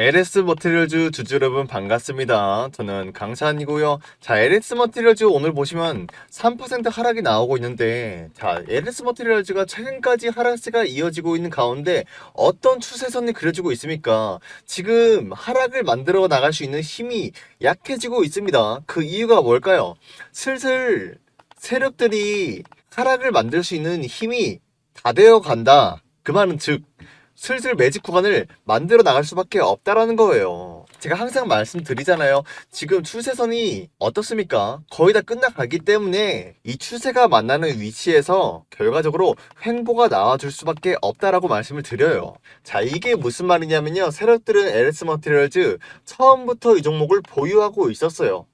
LS 머티리얼즈 주주 여러분 반갑습니다. 저는 강산이고요. 자, LS 머티리얼즈 오늘 보시면 3% 하락이 나오고 있는데 자, LS 머티리얼즈가 최근까지 하락세가 이어지고 있는 가운데 어떤 추세선이 그려지고 있습니까? 지금 하락을 만들어 나갈 수 있는 힘이 약해지고 있습니다. 그 이유가 뭘까요? 슬슬 세력들이 하락을 만들 수 있는 힘이 다 되어 간다. 그 말은 즉 슬슬 매직 구간을 만들어 나갈 수밖에 없다라는 거예요. 제가 항상 말씀드리잖아요. 지금 추세선이 어떻습니까? 거의 다 끝나가기 때문에 이 추세가 만나는 위치에서 결과적으로 횡보가 나와줄 수밖에 없다라고 말씀을 드려요. 자, 이게 무슨 말이냐면요. 세력들은 LS 머티리얼즈 처음부터 이 종목을 보유하고 있었어요.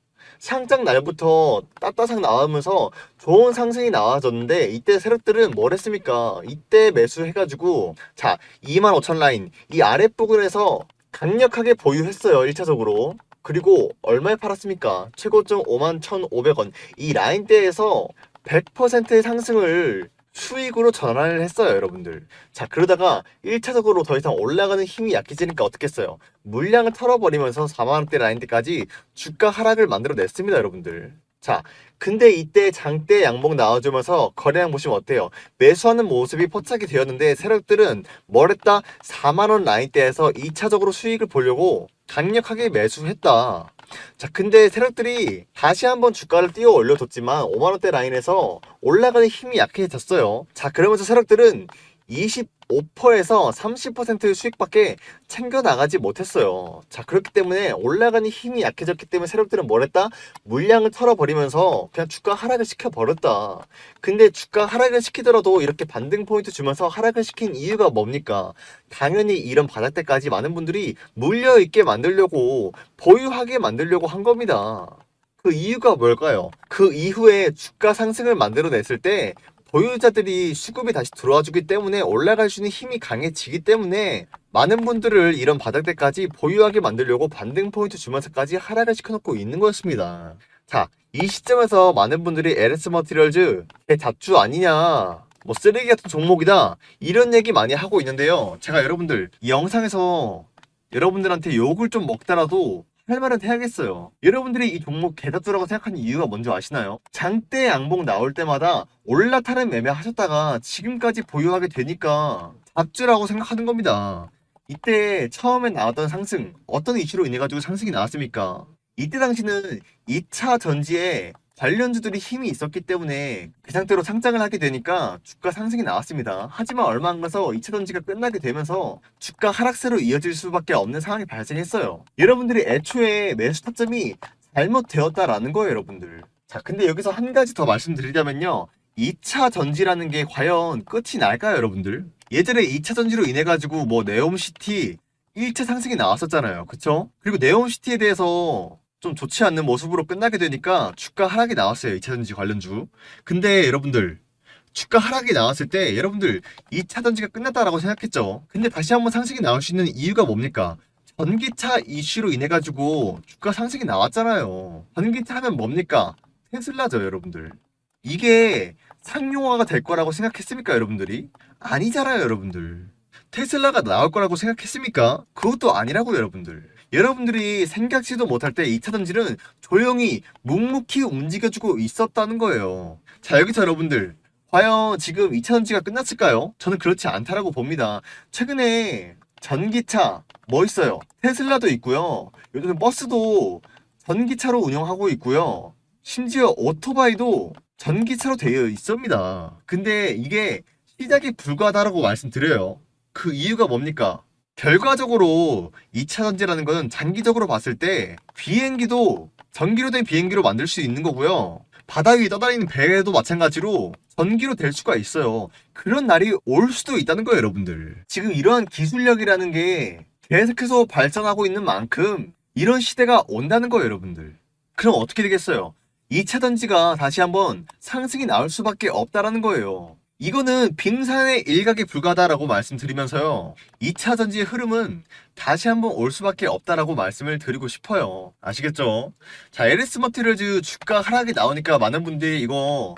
상장 날부터 따따상 나오면서 좋은 상승이 나와줬는데 이때 세력들은 뭘 했습니까? 이때 매수해가지고 자 25,000 라인 이 아랫부분에서 강력하게 보유했어요 1차적으로 그리고 얼마에 팔았습니까? 최고점 51,500원 이 라인대에서 100%의 상승을 수익으로 전환을 했어요, 여러분들. 자, 그러다가 1차적으로 더 이상 올라가는 힘이 약해지니까 어떻게 했어요? 물량을 털어버리면서 4만원대 라인대까지 주가 하락을 만들어냈습니다, 여러분들. 자, 근데 이때 장대 양봉 나와주면서 거래량 보시면 어때요? 매수하는 모습이 포착이 되었는데 세력들은 뭘 했다? 4만원 라인대에서 2차적으로 수익을 보려고 강력하게 매수했다. 자, 근데 세력들이 다시 한번 주가를 띄워 올려줬지만 5만원대 라인에서 올라가는 힘이 약해졌어요. 자, 그러면서 세력들은 25%에서 30%의 수익밖에 챙겨 나가지 못했어요. 자, 그렇기 때문에 올라가는 힘이 약해졌기 때문에 세력들은 뭘 했다? 물량을 털어버리면서 그냥 주가 하락을 시켜버렸다. 근데 주가 하락을 시키더라도 이렇게 반등 포인트 주면서 하락을 시킨 이유가 뭡니까? 당연히 이런 바닥대까지 많은 분들이 물려있게 만들려고 보유하게 만들려고 한 겁니다. 그 이유가 뭘까요? 그 이후에 주가 상승을 만들어냈을 때 보유자들이 수급이 다시 들어와 주기 때문에 올라갈 수 있는 힘이 강해지기 때문에 많은 분들을 이런 바닥대까지 보유하게 만들려고 반등 포인트 주면서까지 하락을 시켜놓고 있는 거였습니다. 자, 이 시점에서 많은 분들이 LS 머티리얼즈 대잡주 아니냐 뭐 쓰레기 같은 종목이다 이런 얘기 많이 하고 있는데요. 제가 여러분들 이 영상에서 여러분들한테 욕을 좀 먹더라도 할 말은 해야겠어요. 여러분들이 이 종목 개잡주라고 생각하는 이유가 뭔지 아시나요? 장대 양봉 나올 때마다 올라타는 매매 하셨다가 지금까지 보유하게 되니까 잡주라고 생각하는 겁니다. 이때 처음에 나왔던 상승 어떤 이슈로 인해 가지고 상승이 나왔습니까? 이때 당시는 2차 전지에 관련주들이 힘이 있었기 때문에 그 상태로 상장을 하게 되니까 주가 상승이 나왔습니다. 하지만 얼마 안 가서 2차 전지가 끝나게 되면서 주가 하락세로 이어질 수밖에 없는 상황이 발생했어요. 여러분들이 애초에 매수 타점이 잘못되었다라는 거예요, 여러분들. 자, 근데 여기서 한 가지 더 말씀드리자면요. 2차 전지라는 게 과연 끝이 날까요, 여러분들? 예전에 2차 전지로 인해 가지고 뭐 네옴시티 1차 상승이 나왔었잖아요. 그쵸? 그리고 네옴시티에 대해서 좀 좋지 않는 모습으로 끝나게 되니까 주가 하락이 나왔어요. 2차 전지 관련주. 근데 여러분들 주가 하락이 나왔을 때 여러분들 2차 전지가 끝났다라고 생각했죠. 근데 다시 한번 상승이 나올 수 있는 이유가 뭡니까? 전기차 이슈로 인해 가지고 주가 상승이 나왔잖아요. 전기차 하면 뭡니까? 테슬라죠, 여러분들. 이게 상용화가 될 거라고 생각했습니까, 여러분들이? 아니잖아요, 여러분들. 테슬라가 나올 거라고 생각했습니까? 그것도 아니라고, 여러분들. 여러분들이 생각지도 못할 때 2차 전지는 조용히 묵묵히 움직여주고 있었다는 거예요. 자, 여기서 여러분들. 과연 지금 2차 전지가 끝났을까요? 저는 그렇지 않다라고 봅니다. 최근에 전기차 뭐 있어요? 테슬라도 있고요. 요즘 버스도 전기차로 운영하고 있고요. 심지어 오토바이도 전기차로 되어 있습니다. 근데 이게 시작이 불과하다라고 말씀드려요. 그 이유가 뭡니까? 결과적으로 2차 전지라는 것은 장기적으로 봤을 때 비행기도 전기로 된 비행기로 만들 수 있는 거고요. 바다 위에 떠다니는 배도 마찬가지로 전기로 될 수가 있어요. 그런 날이 올 수도 있다는 거예요, 여러분들. 지금 이러한 기술력이라는 게 계속해서 발전하고 있는 만큼 이런 시대가 온다는 거예요, 여러분들. 그럼 어떻게 되겠어요? 2차 전지가 다시 한번 상승이 나올 수밖에 없다라는 거예요. 이거는 빙산의 일각에 불과하다라고 말씀드리면서요. 2차 전지의 흐름은 다시 한번 올 수밖에 없다라고 말씀을 드리고 싶어요. 아시겠죠? 자, LS 머티리얼즈 주가 하락이 나오니까 많은 분들이 이거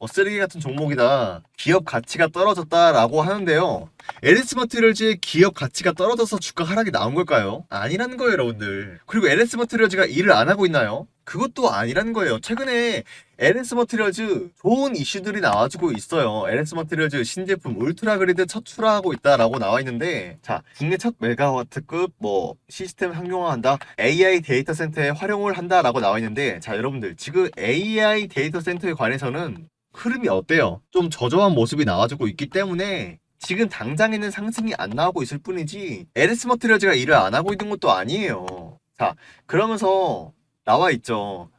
어, 쓰레기 같은 종목이다. 기업 가치가 떨어졌다라고 하는데요. LS 머티리얼즈의 기업 가치가 떨어져서 주가 하락이 나온 걸까요? 아니라는 거예요, 여러분들. 그리고 LS 머티리얼즈가 일을 안 하고 있나요? 그것도 아니라는 거예요. 최근에 LS 머티리얼즈 좋은 이슈들이 나와주고 있어요. LS 머티리얼즈 신제품 울트라 그리드 첫 출하하고 있다라고 나와 있는데, 자, 국내 첫 메가와트급 뭐 시스템 상용화한다, AI 데이터 센터에 활용을 한다라고 나와 있는데, 자, 여러분들 지금 AI 데이터 센터에 관해서는 흐름이 어때요? 좀 저조한 모습이 나와주고 있기 때문에 지금 당장에는 상승이 안 나오고 있을 뿐이지 LS 머티리얼즈가 일을 안 하고 있는 것도 아니에요. 자, 그러면서 나와 있죠.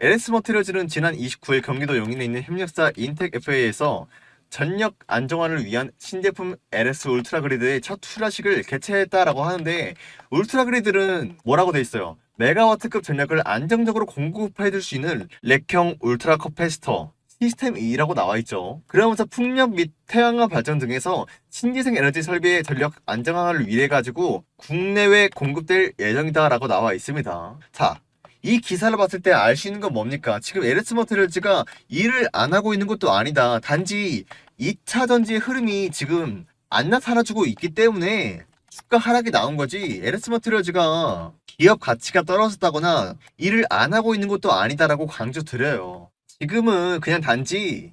LS 머티리얼즈는 지난 29일 경기도 용인에 있는 협력사 인텍 FA에서 전력 안정화를 위한 신제품 LS 울트라 그리드의 첫 출하식을 개최했다라고 하는데 울트라 그리드는 뭐라고 돼 있어요? 메가와트급 전력을 안정적으로 공급해 줄 수 있는 렉형 울트라 커패시터 시스템 2라고 나와 있죠. 그러면서 풍력 및 태양광 발전 등에서 신재생 에너지 설비의 전력 안정화를 위해 가지고 국내외 공급될 예정이다라고 나와 있습니다. 자, 이 기사를 봤을 때 알 수 있는 건 뭡니까? 지금 에르스 머티리얼즈가 일을 안 하고 있는 것도 아니다. 단지 2차 전지의 흐름이 지금 안 나타나주고 있기 때문에 주가 하락이 나온 거지. 에르스 머티리얼즈가 기업 가치가 떨어졌다거나 일을 안 하고 있는 것도 아니다라고 강조 드려요. 지금은 그냥 단지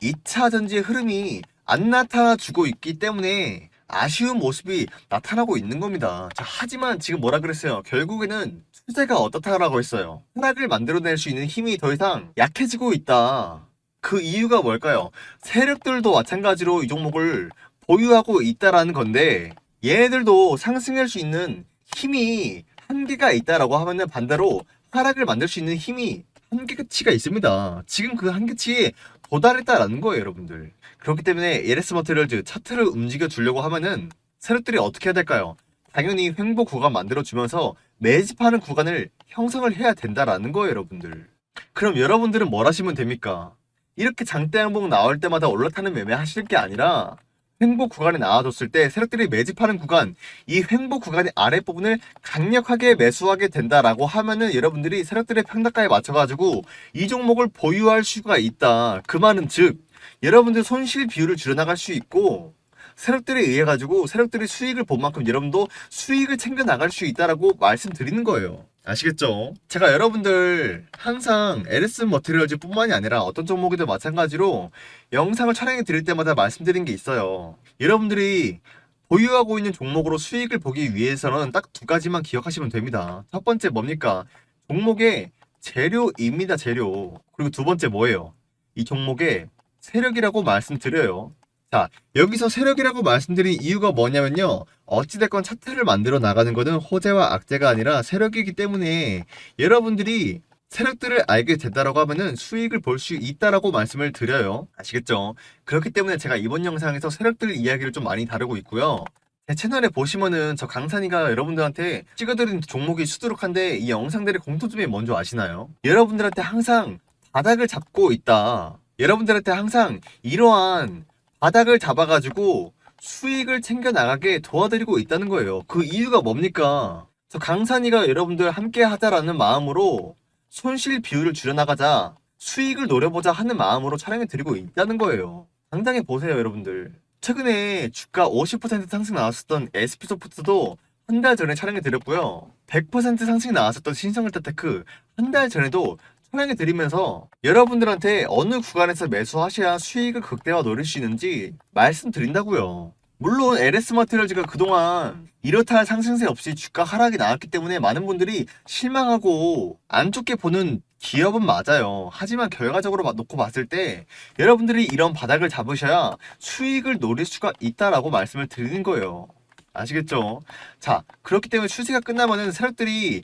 2차 전지의 흐름이 안 나타나주고 있기 때문에 아쉬운 모습이 나타나고 있는 겁니다. 자, 하지만 지금 뭐라 그랬어요? 결국에는 추세가 어떻다라고 했어요. 하락을 만들어낼 수 있는 힘이 더 이상 약해지고 있다. 그 이유가 뭘까요? 세력들도 마찬가지로 이 종목을 보유하고 있다라는 건데 얘네들도 상승할 수 있는 힘이 한계가 있다라고 하면은 반대로 하락을 만들 수 있는 힘이 한계치가 있습니다. 지금 그 한계치에 도달했다라는 거예요, 여러분들. 그렇기 때문에 LS 머티리얼즈 차트를 움직여 주려고 하면은 세력들이 어떻게 해야 될까요? 당연히 횡보 구간 만들어 주면서 매집하는 구간을 형성을 해야 된다라는 거예요, 여러분들. 그럼 여러분들은 뭘 하시면 됩니까? 이렇게 장대 양봉 나올 때마다 올라타는 매매 하실 게 아니라 횡보 구간에 나와줬을 때 세력들이 매집하는 구간, 이 횡보 구간의 아랫부분을 강력하게 매수하게 된다라고 하면은 여러분들이 세력들의 평가에 맞춰가지고 이 종목을 보유할 수가 있다. 그 말은 즉, 여러분들 손실 비율을 줄여나갈 수 있고, 세력들에 의해 가지고 세력들이 수익을 본 만큼 여러분도 수익을 챙겨 나갈 수 있다라고 말씀드리는 거예요. 아시겠죠? 제가 여러분들 항상 LS 머티리얼즈 뿐만이 아니라 어떤 종목이든 마찬가지로 영상을 촬영해 드릴 때마다 말씀드린 게 있어요. 여러분들이 보유하고 있는 종목으로 수익을 보기 위해서는 딱 두 가지만 기억하시면 됩니다. 첫 번째 뭡니까? 종목의 재료입니다, 재료. 그리고 두 번째 뭐예요? 이 종목의 세력이라고 말씀드려요. 자, 여기서 세력이라고 말씀드린 이유가 뭐냐면요. 어찌됐건 차트를 만들어 나가는 것은 호재와 악재가 아니라 세력이기 때문에 여러분들이 세력들을 알게 된다라고 하면은 수익을 볼 수 있다라고 말씀을 드려요. 아시겠죠? 그렇기 때문에 제가 이번 영상에서 세력들 이야기를 좀 많이 다루고 있고요. 제 채널에 보시면은 저 강산이가 여러분들한테 찍어드린 종목이 수두룩한데 이 영상들의 공통점이 뭔지 아시나요? 여러분들한테 항상 바닥을 잡고 있다. 여러분들한테 항상 이러한 바닥을 잡아가지고 수익을 챙겨 나가게 도와드리고 있다는 거예요. 그 이유가 뭡니까? 저 강산이가 여러분들 함께 하자라는 마음으로 손실 비율을 줄여나가자 수익을 노려보자 하는 마음으로 촬영해 드리고 있다는 거예요. 당장에 보세요, 여러분들. 최근에 주가 50% 상승 나왔었던 SP소프트도 한 달 전에 촬영해 드렸고요. 100% 상승이 나왔었던 신성을타테크 한 달 전에도 촬영해 드리면서 여러분들한테 어느 구간에서 매수하셔야 수익을 극대화 노릴 수 있는지 말씀드린다고요. 물론 LS 마테리얼즈가 그동안 이렇다 할 상승세 없이 주가 하락이 나왔기 때문에 많은 분들이 실망하고 안 좋게 보는 기업은 맞아요. 하지만 결과적으로 봐- 놓고 봤을 때 여러분들이 이런 바닥을 잡으셔야 수익을 노릴 수가 있다라고 말씀을 드리는 거예요. 아시겠죠? 자, 그렇기 때문에 추세가 끝나면은 세력들이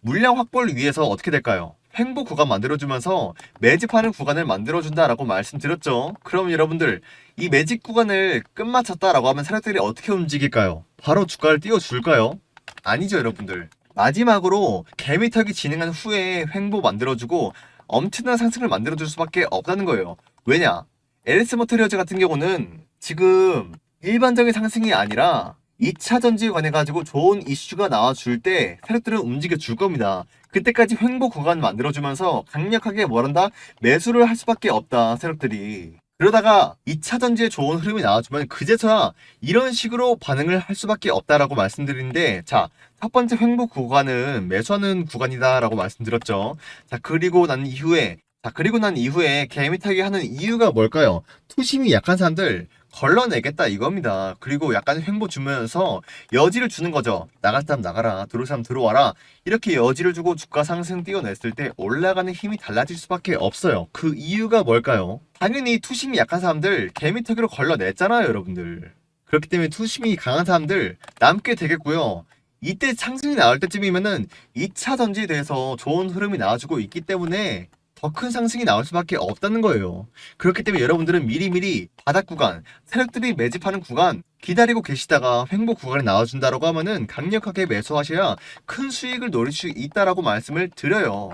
물량 확보를 위해서 어떻게 될까요? 횡보 구간 만들어주면서 매집하는 구간을 만들어준다라고 말씀드렸죠. 그럼 여러분들 이 매집 구간을 끝마쳤다라고 하면 세력들이 어떻게 움직일까요? 바로 주가를 띄워줄까요? 아니죠, 여러분들. 마지막으로 개미턱이 진행한 후에 횡보 만들어주고 엄청난 상승을 만들어줄 수밖에 없다는 거예요. 왜냐? LS 모터리어즈 같은 경우는 지금 일반적인 상승이 아니라 2차 전지에 관해 가지고 좋은 이슈가 나와줄 때 세력들은 움직여 줄 겁니다. 그때까지 횡보 구간 만들어주면서 강력하게 뭐란다? 매수를 할 수밖에 없다, 세력들이. 그러다가 2차 전지에 좋은 흐름이 나와주면 그제서야 이런 식으로 반응을 할 수밖에 없다라고 말씀드리는데 자, 첫 번째 횡보 구간은 매수하는 구간이다라고 말씀드렸죠. 자, 그리고 난 이후에 자, 그리고 난 이후에 개미타기 하는 이유가 뭘까요? 투심이 약한 사람들 걸러내겠다 이겁니다. 그리고 약간 횡보 주면서 여지를 주는 거죠. 나갈 사람 나가라, 들어올 사람 들어와라. 이렇게 여지를 주고 주가 상승 띄어냈을 때 올라가는 힘이 달라질 수밖에 없어요. 그 이유가 뭘까요? 당연히 투심이 약한 사람들 개미타기로 걸러냈잖아요, 여러분들. 그렇기 때문에 투심이 강한 사람들 남게 되겠고요. 이때 상승이 나올 때쯤이면은 2차 전지에 대해서 좋은 흐름이 나와주고 있기 때문에 더 큰 상승이 나올 수밖에 없다는 거예요. 그렇기 때문에 여러분들은 미리미리 바닥 구간, 세력들이 매집하는 구간 기다리고 계시다가 횡보 구간이 나와준다라고 하면은 강력하게 매수하셔야 큰 수익을 노릴 수 있다라고 말씀을 드려요.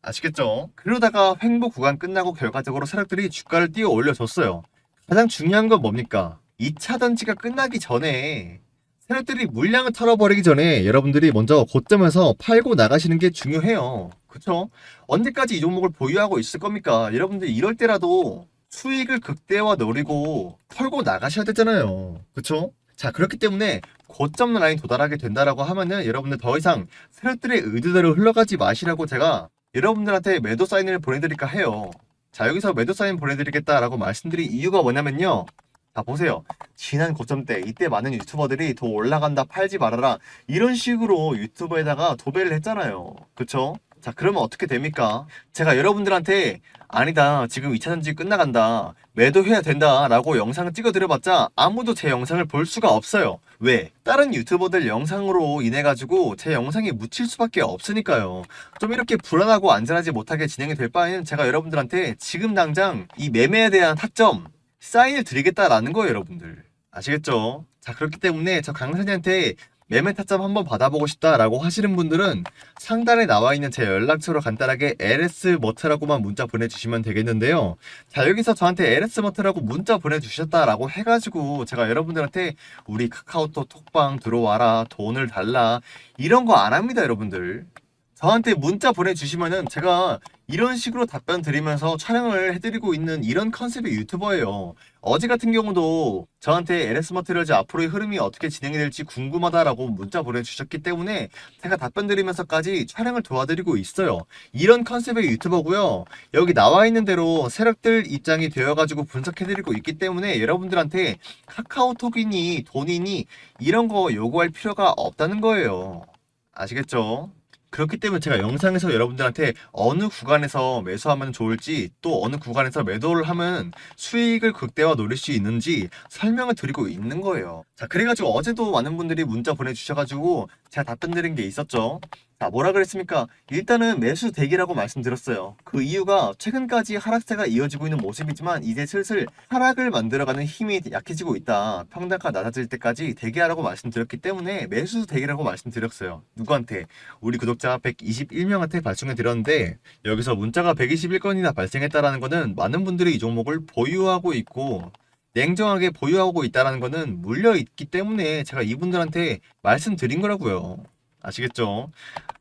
아시겠죠? 그러다가 횡보 구간 끝나고 결과적으로 세력들이 주가를 띄워 올려줬어요. 가장 중요한 건 뭡니까? 2차 던지가 끝나기 전에 세력들이 물량을 털어버리기 전에 여러분들이 먼저 고점에서 팔고 나가시는 게 중요해요. 그쵸? 언제까지 이 종목을 보유하고 있을 겁니까? 여러분들 이럴 때라도 수익을 극대화 노리고 털고 나가셔야 되잖아요. 그쵸? 자, 그렇기 때문에 고점 라인 도달하게 된다라고 하면은 여러분들 더 이상 세력들의 의도대로 흘러가지 마시라고 제가 여러분들한테 매도 사인을 보내드릴까 해요. 자, 여기서 매도 사인 보내드리겠다라고 말씀드린 이유가 뭐냐면요. 자, 보세요. 지난 고점 때 이때 많은 유튜버들이 더 올라간다 팔지 말아라 이런 식으로 유튜브에다가 도배를 했잖아요. 그쵸? 자, 그러면 어떻게 됩니까? 제가 여러분들한테 아니다. 지금 2차 전지 끝나간다. 매도해야 된다. 라고 영상을 찍어 드려봤자 아무도 제 영상을 볼 수가 없어요. 왜? 다른 유튜버들 영상으로 인해가지고 제 영상이 묻힐 수밖에 없으니까요. 좀 이렇게 불안하고 안전하지 못하게 진행이 될 바에는 제가 여러분들한테 지금 당장 이 매매에 대한 타점 사인을 드리겠다라는 거예요, 여러분들. 아시겠죠? 자, 그렇기 때문에 저 강사님한테 매매 타점 한번 받아보고 싶다라고 하시는 분들은 상단에 나와 있는 제 연락처로 간단하게 LS 머트라고만 문자 보내주시면 되겠는데요. 자, 여기서 저한테 LS 머트라고 문자 보내주셨다라고 해가지고 제가 여러분들한테 우리 카카오톡 톡방 들어와라, 돈을 달라, 이런 거 안 합니다, 여러분들. 저한테 문자 보내주시면은 제가 이런 식으로 답변 드리면서 촬영을 해드리고 있는 이런 컨셉의 유튜버예요. 어제 같은 경우도 저한테 LS 머티리얼즈 앞으로의 흐름이 어떻게 진행이 될지 궁금하다라고 문자 보내주셨기 때문에 제가 답변 드리면서까지 촬영을 도와드리고 있어요. 이런 컨셉의 유튜버고요. 여기 나와 있는 대로 세력들 입장이 되어가지고 분석해드리고 있기 때문에 여러분들한테 카카오톡이니 돈이니 이런 거 요구할 필요가 없다는 거예요. 아시겠죠? 그렇기 때문에 제가 영상에서 여러분들한테 어느 구간에서 매수하면 좋을지 또 어느 구간에서 매도를 하면 수익을 극대화 노릴 수 있는지 설명을 드리고 있는 거예요. 자, 그래가지고 어제도 많은 분들이 문자 보내주셔가지고 제가 답변 드린 게 있었죠. 자, 뭐라 그랬습니까? 일단은 매수 대기라고 말씀드렸어요. 그 이유가 최근까지 하락세가 이어지고 있는 모습이지만 이제 슬슬 하락을 만들어가는 힘이 약해지고 있다. 평단가 낮아질 때까지 대기하라고 말씀드렸기 때문에 매수 대기라고 말씀드렸어요. 누구한테? 우리 구독자 121명한테 발송해 드렸는데 여기서 문자가 121건이나 발생했다라는 거는 많은 분들이 이 종목을 보유하고 있고 냉정하게 보유하고 있다라는 거는 물려 있기 때문에 제가 이분들한테 말씀드린 거라고요. 아시겠죠?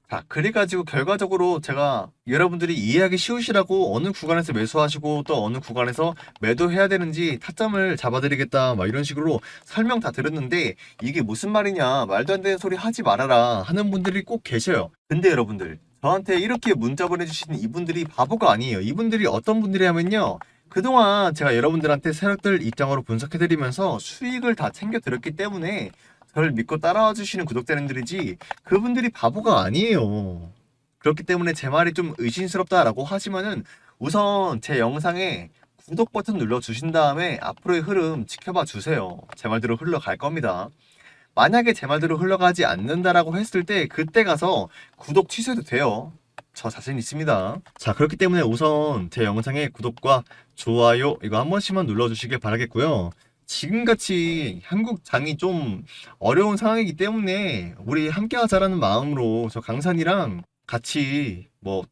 자, 그래가지고 결과적으로 제가 여러분들이 이해하기 쉬우시라고 어느 구간에서 매수하시고 또 어느 구간에서 매도해야 되는지 타점을 잡아드리겠다 막 이런 식으로 설명 다 드렸는데 이게 무슨 말이냐 말도 안 되는 소리 하지 말아라 하는 분들이 꼭 계셔요. 근데 여러분들 저한테 이렇게 문자 보내주시는 이분들이 바보가 아니에요. 이분들이 어떤 분들이냐면요. 그동안 제가 여러분들한테 세력들 입장으로 분석해드리면서 수익을 다 챙겨드렸기 때문에 저를 믿고 따라와 주시는 구독자님들이지 그분들이 바보가 아니에요. 그렇기 때문에 제 말이 좀 의심스럽다라고 하시면은 우선 제 영상에 구독 버튼 눌러 주신 다음에 앞으로의 흐름 지켜봐 주세요. 제 말대로 흘러갈 겁니다. 만약에 제 말대로 흘러가지 않는다라고 했을 때 그때 가서 구독 취소해도 돼요. 저 자신 있습니다. 자, 그렇기 때문에 우선 제 영상에 구독과 좋아요 이거 한 번씩만 눌러주시길 바라겠고요. 지금같이 한국 장이 좀 어려운 상황이기 때문에 우리 함께 하자라는 마음으로 저 강산이랑 같이 뭐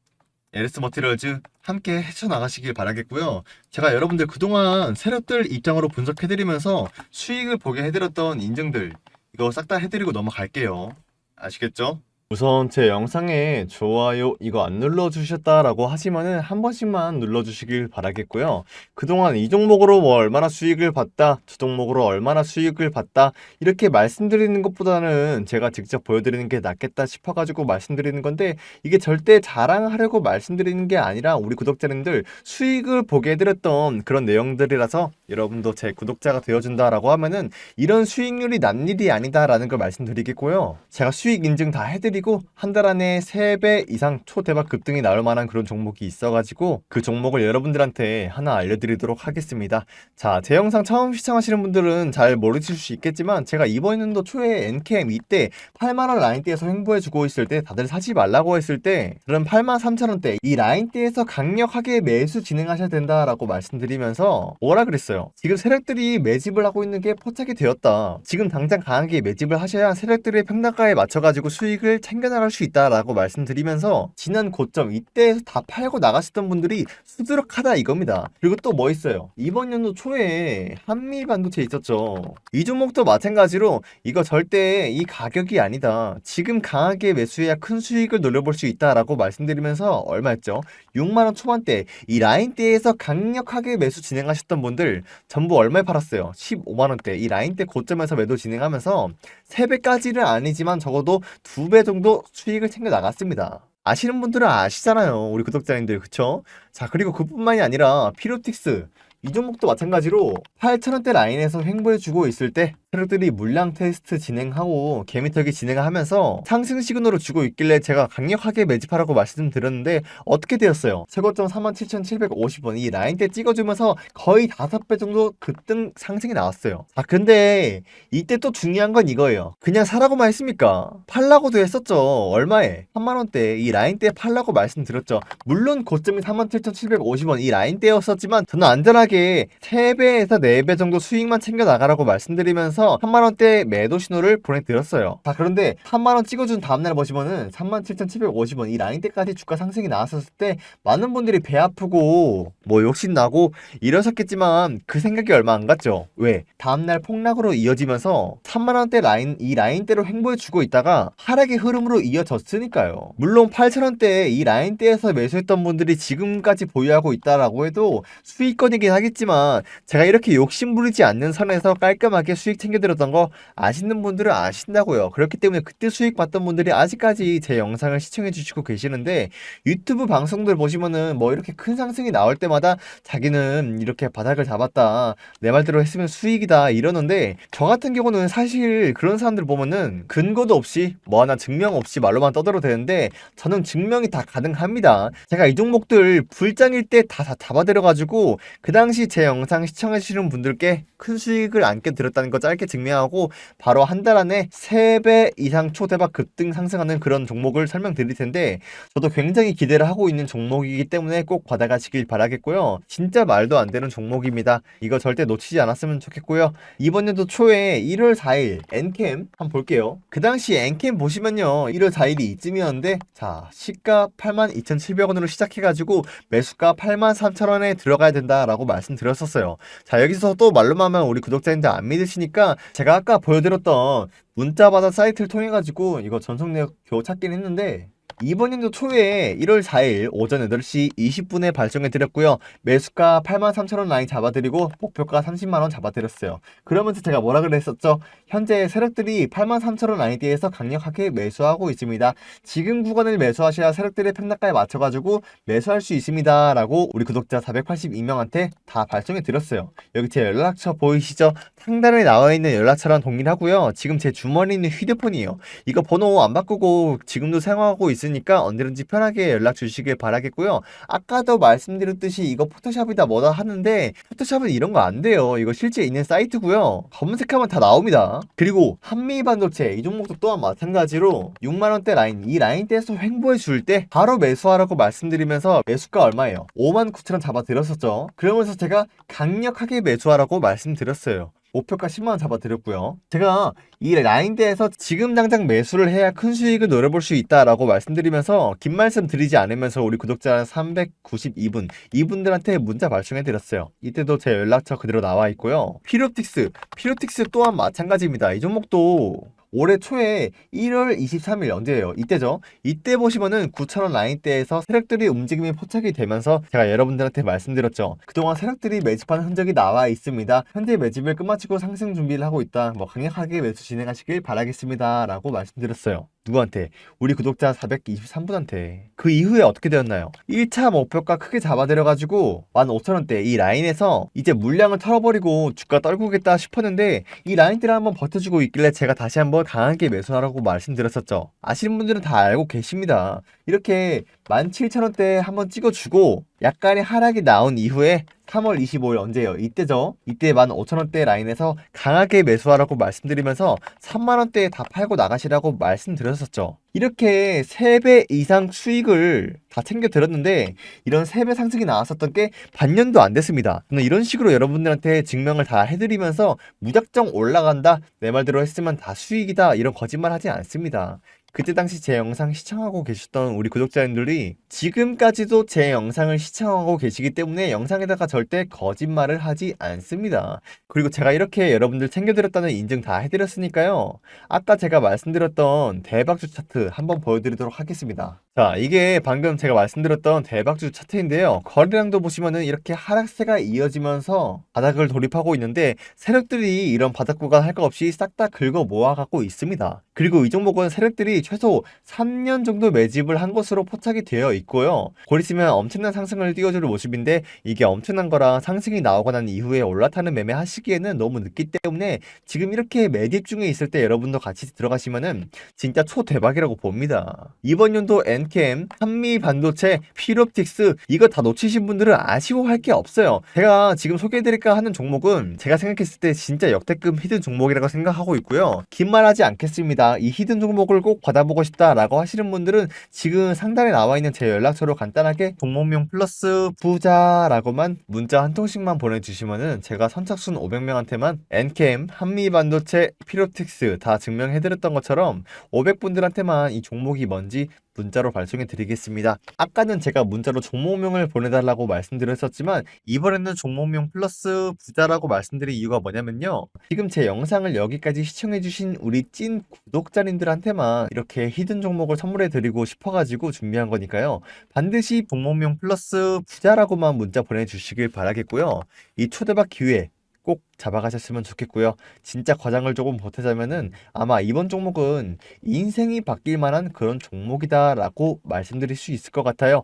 LS 머티리얼즈 함께 헤쳐나가시길 바라겠고요. 제가 여러분들 그동안 세력들 입장으로 분석해드리면서 수익을 보게 해드렸던 인증들 이거 싹 다 해드리고 넘어갈게요. 아시겠죠? 우선 제 영상에 좋아요 이거 안 눌러주셨다라고 하시면은 한 번씩만 눌러주시길 바라겠고요. 그동안 이 종목으로 뭐 얼마나 수익을 봤다, 저 종목으로 얼마나 수익을 봤다 이렇게 말씀드리는 것보다는 제가 직접 보여드리는 게 낫겠다 싶어가지고 말씀드리는 건데 이게 절대 자랑하려고 말씀드리는 게 아니라 우리 구독자님들 수익을 보게 해드렸던 그런 내용들이라서 여러분도 제 구독자가 되어준다라고 하면은 이런 수익률이 난 일이 아니다라는 걸 말씀드리겠고요. 제가 수익 인증 다 해드리고 한 달 안에 3배 이상 초대박 급등이 나올 만한 그런 종목이 있어가지고 그 종목을 여러분들한테 하나 알려드리도록 하겠습니다. 자, 제 영상 처음 시청하시는 분들은 잘 모르실 수 있겠지만 제가 이번 연도 초에 NCM 이때 8만원 라인대에서 횡보해주고 있을 때 다들 사지 말라고 했을 때 그럼 8만 3천원대 이 라인대에서 강력하게 매수 진행하셔야 된다라고 말씀드리면서 뭐라 그랬어요? 지금 세력들이 매집을 하고 있는 게 포착이 되었다. 지금 당장 강하게 매집을 하셔야 세력들의 평단가에 맞춰가지고 수익을 챙겨나갈 수 있다라고 말씀드리면서 지난 고점 이때에서 다 팔고 나가셨던 분들이 수두룩하다 이겁니다. 그리고 또 뭐 있어요? 이번 연도 초에 한미 반도체 있었죠. 이 종목도 마찬가지로 이거 절대 이 가격이 아니다. 지금 강하게 매수해야 큰 수익을 노려볼 수 있다라고 말씀드리면서 얼마였죠? 6만원 초반대 이 라인대에서 강력하게 매수 진행하셨던 분들 전부 얼마에 팔았어요? 15만원대 이 라인대 고점에서 매도 진행하면서 3배까지는 아니지만 적어도 2배 정도 수익을 챙겨 나갔습니다. 아시는 분들은 아시잖아요. 우리 구독자님들 그쵸? 자 그리고 그뿐만이 아니라 피로틱스 이 종목도 마찬가지로 8,000원대 라인에서 횡보해주고 있을 때 트럭들이 물량 테스트 진행하고 개미털기 진행하면서 상승 시그널을 주고 있길래 제가 강력하게 매집하라고 말씀드렸는데 어떻게 되었어요? 최고점 47,750원 이 라인대 찍어주면서 거의 5배 정도 급등 상승이 나왔어요. 아 근데 이때 또 중요한 건 이거예요. 그냥 사라고만 했습니까? 팔라고도 했었죠. 얼마에? 3만원대 이 라인대 팔라고 말씀드렸죠. 물론 고점이 47,750원 이 라인대였었지만 저는 안전하게 3배에서 4배 정도 수익만 챙겨 나가라고 말씀드리면서 3만원대 매도 신호를 보내드렸어요. 자 그런데 3만원 찍어준 다음날 보시면은 37,750원 이 라인대까지 주가 상승이 나왔었을 때 많은 분들이 배 아프고 뭐 욕심나고 이러셨겠지만 그 생각이 얼마 안 갔죠. 왜? 다음날 폭락으로 이어지면서 3만원대 라인 이 라인대로 횡보해주고 있다가 하락의 흐름으로 이어졌으니까요. 물론 8천원대 이 라인대에서 매수했던 분들이 지금까지 보유하고 있다라고 해도 수익권이긴 하겠지만 제가 이렇게 욕심 부리지 않는 선에서 깔끔하게 수익 챙 겨드렸던 거 아시는 분들은 아신다고요. 그렇기 때문에 그때 수익 봤던 분들이 아직까지 제 영상을 시청해 주시고 계시는데 유튜브 방송들 보시면은 뭐 이렇게 큰 상승이 나올 때마다 자기는 이렇게 바닥을 잡았다. 내 말대로 했으면 수익이다 이러는데 저 같은 경우는 사실 그런 사람들 보면은 근거도 없이 뭐 하나 증명 없이 말로만 떠들어도 되는데 저는 증명이 다 가능합니다. 제가 이 종목들 불장일 때다다 잡아들여가지고 그 당시 제 영상 시청해 주시는 분들께 큰 수익을 안게 드렸다는 거 짧게 증명하고 바로 한 달 안에 3배 이상 초대박 급등 상승하는 그런 종목을 설명드릴 텐데 저도 굉장히 기대를 하고 있는 종목이기 때문에 꼭 받아가시길 바라겠고요. 진짜 말도 안 되는 종목입니다. 이거 절대 놓치지 않았으면 좋겠고요. 이번 연도 초에 1월 4일 엔캠 한번 볼게요. 그 당시 엔캠 보시면요. 1월 4일이 이쯤이었는데 자 시가 82,700원으로 시작해가지고 매수가 83,000원에 들어가야 된다라고 말씀드렸었어요. 자 여기서 또 말로만 하면 우리 구독자님들 안 믿으시니까 제가 아까 보여드렸던 문자 받아 사이트를 통해 가지고 이거 전속 내역 겨우 찾긴 했는데 이번 연도 초에 1월 4일 오전 8시 20분에 발송해 드렸고요. 매수가 83,000원 라인 잡아드리고 목표가 30만원 잡아드렸어요. 그러면서 제가 뭐라 그랬었죠? 현재 세력들이 83,000원 라인대에서 강력하게 매수하고 있습니다. 지금 구간을 매수하셔야 세력들의 평단가에 맞춰가지고 매수할 수 있습니다. 라고 우리 구독자 482명한테 다 발송해 드렸어요. 여기 제 연락처 보이시죠? 상단에 나와 있는 연락처랑 동일하고요. 지금 제 주머니에 있는 휴대폰이에요. 이거 번호 안 바꾸고 지금도 사용하고 있 으니까 언제든지 편하게 연락 주시길 바라겠고요. 아까도 말씀드렸듯이 이거 포토샵이다 뭐다 하는데 포토샵은 이런 거 안 돼요. 이거 실제 있는 사이트고요. 검색하면 다 나옵니다. 그리고 한미 반도체 이 종목도 또한 마찬가지로 6만 원대 라인 이 라인대에서 횡보해 줄 때 바로 매수하라고 말씀드리면서 매수가 얼마예요? 5만 9천 원 잡아 드렸었죠. 그러면서 제가 강력하게 매수하라고 말씀드렸어요. 목표가 10만원 잡아드렸고요. 제가 이 라인대에서 지금 당장 매수를 해야 큰 수익을 노려볼 수 있다라고 말씀드리면서 긴 말씀 드리지 않으면서 우리 구독자 392분 이분들한테 문자 발송해드렸어요. 이때도 제 연락처 그대로 나와 있고요. 피로틱스, 피로틱스 또한 마찬가지입니다. 이 종목도 올해 초에 1월 23일 언제예요? 이때죠. 이때 보시면은 9,000원 라인대에서 세력들이 움직임이 포착이 되면서 제가 여러분들한테 말씀드렸죠. 그동안 세력들이 매집하는 흔적이 나와 있습니다. 현재 매집을 끝마치고 상승 준비를 하고 있다. 뭐 강력하게 매수 진행하시길 바라겠습니다. 라고 말씀드렸어요. 누구한테? 우리 구독자 423분한테. 그 이후에 어떻게 되었나요? 1차 목표가 크게 잡아들여가지고 15,000원대 이 라인에서 이제 물량을 털어버리고 주가 떨구겠다 싶었는데 이 라인대를 한번 버텨주고 있길래 제가 다시 한번 강하게 매수하라고 말씀드렸었죠. 아시는 분들은 다 알고 계십니다. 이렇게 17,000원대 한번 찍어주고 약간의 하락이 나온 이후에 3월 25일 언제예요? 이때죠. 이때 15,000원대 라인에서 강하게 매수하라고 말씀드리면서 3만원대에 다 팔고 나가시라고 말씀드렸었죠. 이렇게 3배 이상 수익을 다 챙겨 드렸는데 이런 3배 상승이 나왔었던 게 반년도 안 됐습니다. 저는 이런 식으로 여러분들한테 증명을 다 해드리면서 무작정 올라간다 내 말대로 했으면 다 수익이다 이런 거짓말 하지 않습니다. 그때 당시 제 영상 시청하고 계셨던 우리 구독자님들이 지금까지도 제 영상을 시청하고 계시기 때문에 영상에다가 절대 거짓말을 하지 않습니다. 그리고 제가 이렇게 여러분들 챙겨드렸다는 인증 다 해드렸으니까요. 아까 제가 말씀드렸던 대박주 차트 한번 보여드리도록 하겠습니다. 자, 이게 방금 제가 말씀드렸던 대박주 차트인데요. 거래량도 보시면은 이렇게 하락세가 이어지면서 바닥을 돌입하고 있는데 세력들이 이런 바닥 구간 할거 없이 싹 다 긁어 모아가고 있습니다. 그리고 이 종목은 세력들이 최소 3년 정도 매집을 한 것으로 포착이 되어 있고요. 곧 있으면 엄청난 상승을 띄워줄 모습인데 이게 엄청난 거랑 상승이 나오고 난 이후에 올라타는 매매 하시기에는 너무 늦기 때문에 지금 이렇게 매집 중에 있을 때 여러분도 같이 들어가시면은 진짜 초대박이라고 봅니다. 이번 연도 엔캠, 한미 반도체, 피롭틱스 이거 다 놓치신 분들은 아쉬워할 게 없어요. 제가 지금 소개해드릴까 하는 종목은 제가 생각했을 때 진짜 역대급 히든 종목이라고 생각하고 있고요. 긴 말 하지 않겠습니다. 이 히든 종목을 꼭 받아보고 싶다라고 하시는 분들은 지금 상단에 나와 있는 제 연락처로 간단하게 종목명 플러스 부자라고만 문자 한 통씩만 보내주시면은 제가 선착순 500명한테만 엔캠, 한미 반도체, 피롭틱스 다 증명해드렸던 것처럼 500분들한테만 이 종목이 뭔지 문자로 발송해 드리겠습니다. 아까는 제가 문자로 종목명을 보내달라고 말씀드렸었지만 이번에는 종목명 플러스 부자라고 말씀드린 이유가 뭐냐면요. 지금 제 영상을 여기까지 시청해주신 우리 찐 구독자님들한테만 이렇게 히든 종목을 선물해 드리고 싶어가지고 준비한 거니까요. 반드시 종목명 플러스 부자라고만 문자 보내주시길 바라겠고요. 이 초대박 기회 꼭 잡아가셨으면 좋겠고요. 진짜 과장을 조금 보태자면은 아마 이번 종목은 인생이 바뀔 만한 그런 종목이다라고 말씀드릴 수 있을 것 같아요.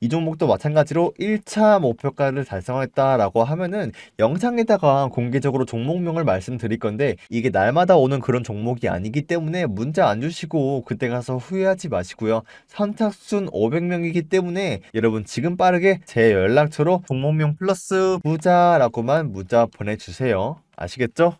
이 종목도 마찬가지로 1차 목표가를 달성했다라고 하면은 영상에다가 공개적으로 종목명을 말씀드릴 건데 이게 날마다 오는 그런 종목이 아니기 때문에 문자 안 주시고 그때 가서 후회하지 마시고요. 선착순 500명이기 때문에 여러분 지금 빠르게 제 연락처로 종목명 플러스 부자라고만 문자 보내 주세요. 아시겠죠?